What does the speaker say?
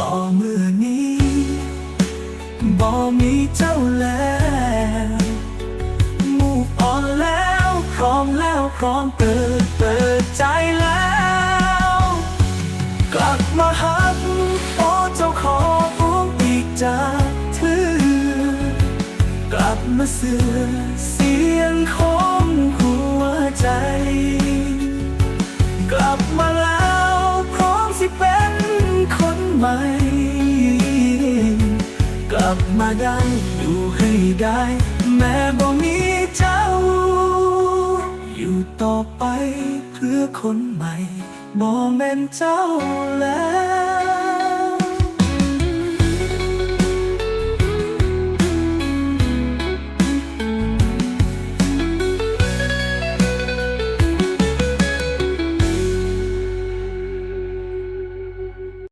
ต่อเมื่อนี้บ่มีเจ้าแล้วมูกอ่อนแล้วพร้อมแล้วพร้อมเปิดเปิดใจแล้ว กลับมาหักโอ้เจ้าขอพวงอีกจากเธอกลับมาเสือ ไหม กลับมาได้อยู่ให้ได้ แม่บ่มีเจ้า อยู่ต่อไปเพื่อคนใหม่บ่แม่นเจ้าแล้ว